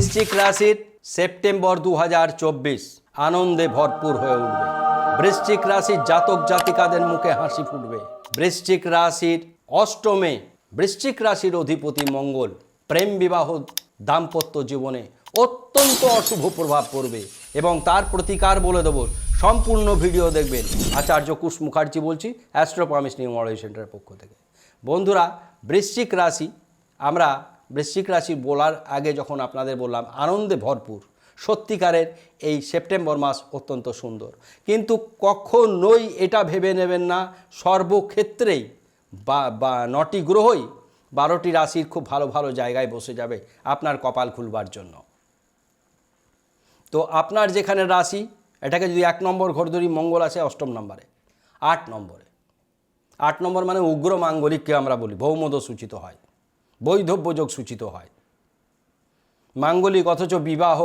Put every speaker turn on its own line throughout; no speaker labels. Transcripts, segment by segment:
বৃশ্চিক রাশির সেপ্টেম্বর দু হাজার চব্বিশ। আনন্দে ভরপুর হয়ে উঠবে। বৃশ্চিক রাশির জাতক জাতিকাদের মুখে হাসি ফুটবে। বৃশ্চিক রাশির অষ্টমে বৃশ্চিক রাশির অধিপতি মঙ্গল। প্রেম বিবাহ দাম্পত্য জীবনে অত্যন্ত অশুভ প্রভাব পড়বে এবং তার প্রতিকার বলে দেবো। সম্পূর্ণ ভিডিও দেখবেন। আচার্য কুশ মুখার্জি বলছি, অ্যাস্ট্রোপামিস নিউ মডেল সেন্টারের পক্ষ থেকে। বন্ধুরা, বৃশ্চিক রাশি, আমরা বৃশ্চিক রাশি বলার আগে যখন আপনাদের বললাম, আনন্দে ভরপুর। সত্যিকারের এই সেপ্টেম্বর মাস অত্যন্ত সুন্দর। কিন্তু কখনোই এটা ভেবে নেবেন না, সর্বক্ষেত্রেই বা বা নটি গ্রহই বারোটি রাশির খুব ভালো ভালো জায়গায় বসে যাবে আপনার কপাল খুলবার জন্য। তো আপনার যেখানে রাশি, এটাকে যদি এক নম্বর ঘর ধরি, মঙ্গল আছে অষ্টম নম্বরে, আট নম্বরে। আট নম্বর মানে উগ্র মাঙ্গলিককে আমরা বলি ভৌমদ সূচিত হয়। বৈধব্য যোগ সূচিত হয়। মাঙ্গলিক অথচ বিবাহ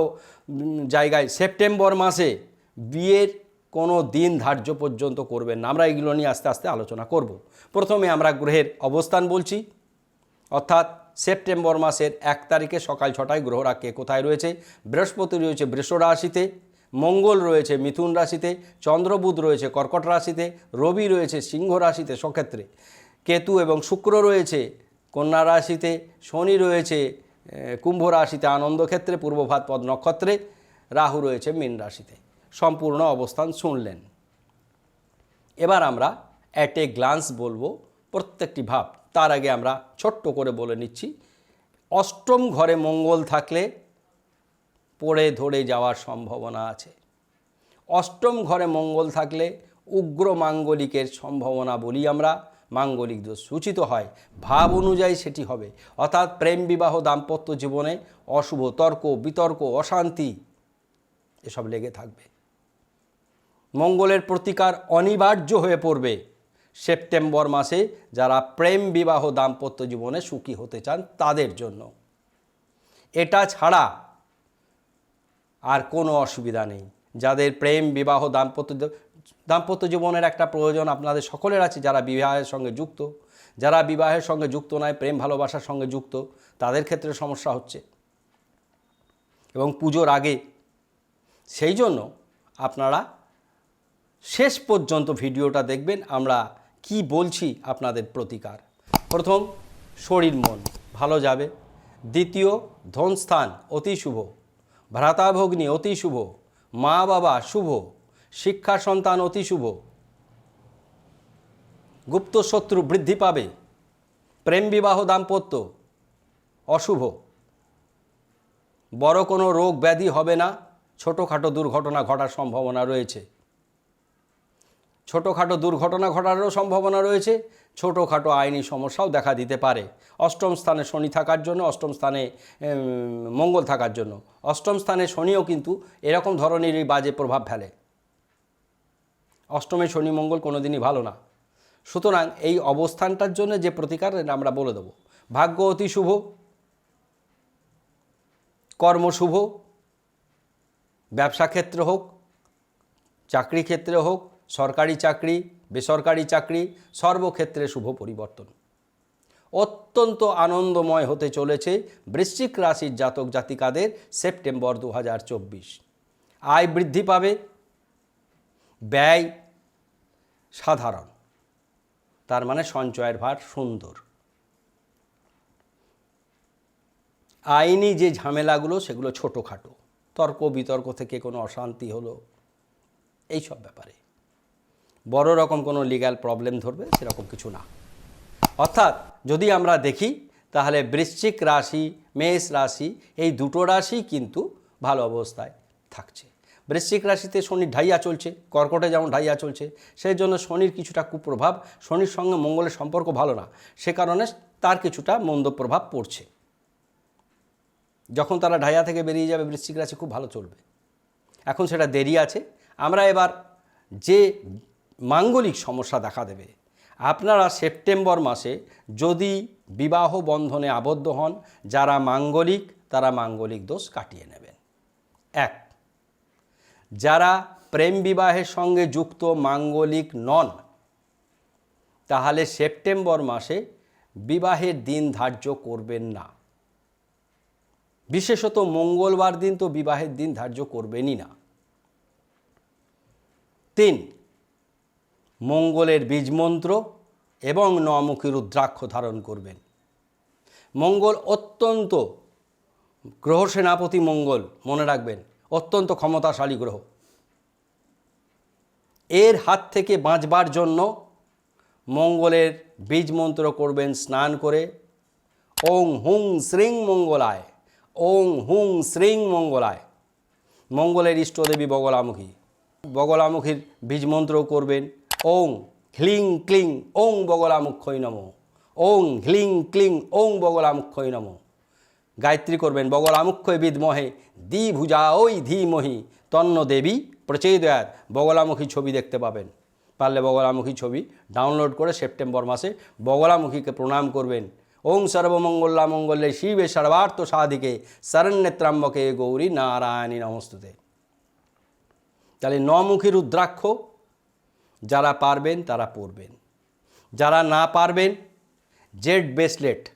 জায়গায় সেপ্টেম্বর মাসে বিয়ের কোনো দিন ধার্য পর্যন্ত করবেন না। আমরা এগুলো নিয়ে আস্তে আস্তে আলোচনা করব। প্রথমে আমরা গ্রহের অবস্থান বলছি। অর্থাৎ সেপ্টেম্বর মাসের এক তারিখে সকাল ছটায় গ্রহরা কে কোথায় রয়েছে? বৃহস্পতি রয়েছে বৃষ রাশিতে, মঙ্গল রয়েছে মিথুন রাশিতে, চন্দ্রবুধ রয়েছে কর্কট রাশিতে, রবি রয়েছে সিংহ রাশিতে সক্ষেত্রে। কেতু এবং শুক্র রয়েছে কন্যা রাশিতে শনি রয়েছে কুম্ভ রাশিতে আনন্দক্ষেত্রে পূর্বভাত পদ নক্ষত্রে রাহু রয়েছে মীন রাশিতে। সম্পূর্ণ অবস্থান শুনলেন। এবার আমরা অ্যাট এ গ্লান্স বলব প্রত্যেকটি ভাব। তার আগে আমরা ছোট্ট করে বলে নিচ্ছি, অষ্টম ঘরে মঙ্গল থাকলে পড়ে ধরে যাওয়ার সম্ভাবনা আছে। অষ্টম ঘরে মঙ্গল থাকলে উগ্র মাঙ্গলিকের সম্ভাবনা বলি আমরা। মাঙ্গলিক দোষ সূচিত হয়। ভাব অনুযায়ী সেটি হবে। অর্থাৎ প্রেম, বিবাহ, দাম্পত্য জীবনে অশুভ তর্ক, বিতর্ক, অশান্তি এসব লেগে থাকবে। মঙ্গলের প্রতিকার অনিবার্য হয়ে পড়বে। সেপ্টেম্বর মাসে যারা প্রেম, বিবাহ, দাম্পত্য জীবনে সুখী হতে চান তাদের জন্য। এটা ছাড়া আর কোনো অসুবিধা নেই। যাদের প্রেম, বিবাহ, দাম্পত্য দাম্পত্য জীবনের একটা প্রয়োজন আপনাদের সকলের আছে, যারা বিবাহের সঙ্গে যুক্ত, যারা বিবাহের সঙ্গে যুক্ত নয়, প্রেম ভালোবাসার সঙ্গে যুক্ত, তাদের ক্ষেত্রে সমস্যা হচ্ছে। এবং পুজোর আগে, সেই জন্য আপনারা শেষ পর্যন্ত ভিডিওটা দেখবেন, আমরা কি বলছি আপনাদের প্রতিকার। প্রথম, শরীর মন, ভালো যাবে। দ্বিতীয়, ধনস্থান, অতি শুভ। ভ্রাতাভগ্নি অতি শুভ। মা বাবা, শুভ। শিক্ষা সন্তান অতি শুভ। গুপ্ত শত্রু বৃদ্ধি পাবে। প্রেম বিবাহ দাম্পত্য অশুভ। বড় কোনো রোগ ব্যাধি হবে না। ছোটোখাটো দুর্ঘটনা ঘটার সম্ভাবনা রয়েছে। ছোটোখাটো দুর্ঘটনা ঘটারও সম্ভাবনা রয়েছে। ছোটোখাটো আইনি সমস্যাও দেখা দিতে পারে। অষ্টম স্থানে শনি থাকার জন্য, অষ্টম স্থানে মঙ্গল থাকার জন্য। অষ্টম স্থানে শনিও কিন্তু এরকম ধরনেরই বাজে প্রভাব ফেলে। অষ্টমে শনি মঙ্গল কোনো দিনই ভালো না। সুতরাং এই অবস্থানটার জন্য যে প্রতিকার আমরা বলে দেবো। ভাগ্য অতি শুভ, কর্ম শুভ, ব্যবসা ক্ষেত্রে হোক, চাকরি ক্ষেত্রে হোক, সরকারি চাকরি, বেসরকারি চাকরি, সর্বক্ষেত্রে শুভ পরিবর্তন। অত্যন্ত আনন্দময় হতে চলেছে বৃশ্চিক রাশির জাতক জাতিকাদের সেপ্টেম্বর দু হাজার চব্বিশ। আয় বৃদ্ধি পাবে ব্যয় সাধারণ। তার মানে সঞ্চয়ের ভার সুন্দর। আইনি যে ঝামেলাগুলো, সেগুলো ছোটোখাটো। তর্ক বিতর্ক থেকে কোনো অশান্তি হলো এই সব ব্যাপারে। বড় রকম কোনো লিগ্যাল প্রবলেম ধরবে, সেরকম কিছু না। অর্থাৎ যদি আমরা দেখি, তাহলে বৃশ্চিক রাশি, মেষ রাশি, এই দুটো রাশি কিন্তু ভালো অবস্থায় থাকছে। বৃশ্চিক রাশিতে শনির ঢাইয়া চলছে, কর্কটে যেমন ঢাইয়া চলছে সেই জন্য শনির কিছুটা কুপ্রভাব, শনির সঙ্গে মঙ্গলের সম্পর্ক ভালো না, সে কারণে তার কিছুটা মন্দ প্রভাব পড়ছে। যখন তারা ঢাইয়া থেকে বেরিয়ে যাবে, বৃশ্চিক রাশি খুব ভালো চলবে। এখন সেটা দেরি আছে। আমরা এবার যে মাঙ্গলিক সমস্যা দেখা দেবে, আপনারা সেপ্টেম্বর মাসে যদি বিবাহ বন্ধনে আবদ্ধ হন, যারা মাঙ্গলিক, তারা মাঙ্গলিক দোষ কাটিয়ে নেবেন। এক যারা প্রেম বিবাহের সঙ্গে যুক্ত মাঙ্গলিক নন, তাহলে সেপ্টেম্বর মাসে বিবাহের দিন ধার্য করবেন না। বিশেষত মঙ্গলবার দিন তো বিবাহের দিন ধার্য করবেনই না। তিন, মঙ্গলের বীজমন্ত্র এবং নমুখী রুদ্রাক্ষ ধারণ করবেন। মঙ্গল অত্যন্ত, গ্রহ সেনাপতি মঙ্গল, মনে রাখবেন অত্যন্ত ক্ষমতাশালী গ্রহ। এর হাত থেকে বাঁচবার জন্য মঙ্গলের বীজ মন্ত্র করবেন, স্নান করে। ওং হুং শ্রীং মঙ্গলায়, ওং হুং শ্রীং মঙ্গলায়। মঙ্গলের ইষ্টদেবী বগলামুখী। বগলামুখীর বীজ মন্ত্র করবেন। ওং হ্লিং ক্লিং, ওং বগলামুখ্যই নম। ওং হ্লিং ক্লিং, ওং বগলামুখ্যই নম। গায়ত্রী করবেন বগলামুখ্যই বিদমহে দ্বিভুজা ওই ধীমহি তন্ন দেবী প্রচেদয়াত বগলামুখী ছবি দেখতে পাবেন। পারলে বগলামুখী ছবি ডাউনলোড করে সেপ্টেম্বর মাসে বগলামুখীকে প্রণাম করবেন। ওং সর্বমঙ্গলা মঙ্গলে শিবে সর্বার্থ সাধিকে, শরণ্যত্রাম্বকে গৌরী নারায়ণী নমস্তুতে। তাহলে নমুখী রুদ্রাক্ষ, যারা পারবেন তারা পড়বেন। যারা না পারবেন, জেড ব্রেসলেট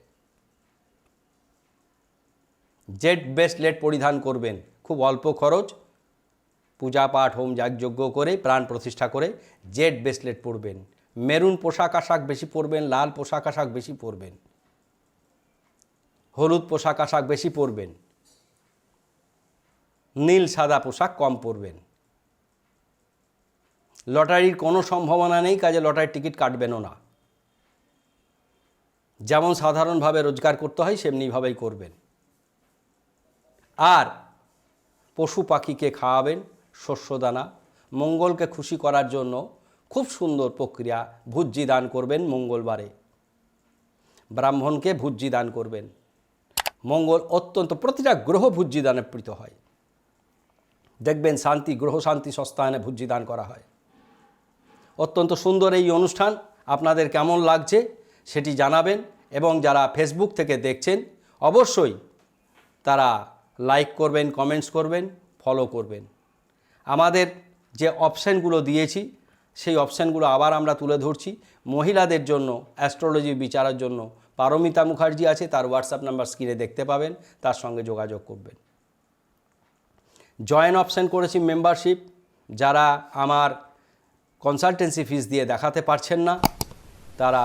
জেড ব্রেসলেট পরিধান করবেন। খুব অল্প খরচ। পূজা পাঠ, হোম যাগযজ্ঞ করে, প্রাণ প্রতিষ্ঠা করে জেড ব্রেসলেট পরবেন। মেরুন পোশাক আশাক বেশি পরবেন, লাল পোশাক আশাক বেশি পরবেন। হলুদ পোশাক আশাক বেশি পরবেন। নীল সাদা পোশাক কম পরবেন। লটারির কোনো সম্ভাবনা নেই, কাজে লটারির টিকিট কাটবেনও না। যেমন সাধারণভাবে রোজগার করতে হয়, সেমনিভাবেই করবেন। আর পশু পাখিকে খাওয়াবেন শস্যদানা, মঙ্গলকে খুশি করার জন্য খুব সুন্দর প্রক্রিয়া ভুজ্জি দান করবেন মঙ্গলবারে। ব্রাহ্মণকে ভুজ্জি দান করবেন। মঙ্গল অত্যন্ত, প্রতিটা গ্রহ ভুজ্জি দানে প্রীত হয়। দেখবেন শান্তি, গ্রহ শান্তি সস্তায়নে ভুজ্জি দান করা হয়। অত্যন্ত সুন্দর এই অনুষ্ঠান, আপনাদের কেমন লাগছে সেটি জানাবেন এবং যারা ফেসবুক থেকে দেখছেন, অবশ্যই তারা লাইক করবেন কমেন্টস করবেন ফলো করবেন। আমাদের যে অপশানগুলো দিয়েছি, সেই অপশানগুলো আবার আমরা তুলে ধরছি। মহিলাদের জন্য অ্যাস্ট্রোলজি বিচারের জন্য পারমিতা মুখার্জি আছে, তার হোয়াটসঅ্যাপ নাম্বার স্ক্রিনে দেখতে পাবেন, তার সঙ্গে যোগাযোগ করবেন। জয়েন অপশান করেছি মেম্বারশিপ যারা আমার কনসালটেন্সি ফিস দিয়ে দেখাতে পারছেন না, তারা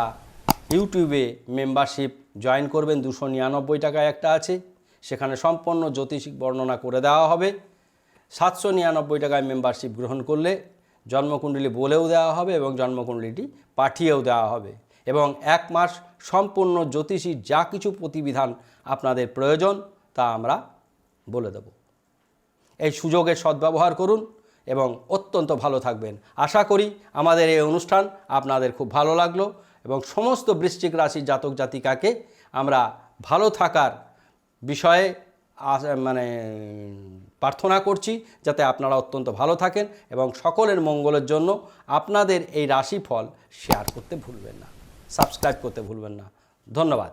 ইউটিউবে মেম্বারশিপ জয়েন করবেন, দুশো নিরানব্বই টাকায় একটা আছে। সেখানে সম্পূর্ণ জ্যোতিষিক বর্ণনা করে দেওয়া হবে। সাতশো নিরানব্বই টাকায় মেম্বারশিপ গ্রহণ করলে জন্মকুণ্ডলী বলেও দেওয়া হবে এবং জন্মকুণ্ডলীটি পাঠিয়েও দেওয়া হবে। এবং এক মাস সম্পূর্ণ জ্যোতিষীর যা কিছু প্রতিবিধান আপনাদের প্রয়োজন তা আমরা বলে দেব। এই সুযোগের সদ্ব্যবহার করুন এবং অত্যন্ত ভালো থাকবেন। আশা করি আমাদের এই অনুষ্ঠান আপনাদের খুব ভালো লাগল এবং সমস্ত বৃশ্চিক রাশির জাতক জাতিকাকে আমরা ভালো থাকার বিষয়ে মানে প্রার্থনা করছি যাতে আপনারা অত্যন্ত ভালো থাকেন এবং সকলের মঙ্গলের জন্য আপনাদের এই রাশিফল শেয়ার করতে ভুলবেন না সাবস্ক্রাইব করতে ভুলবেন না। ধন্যবাদ।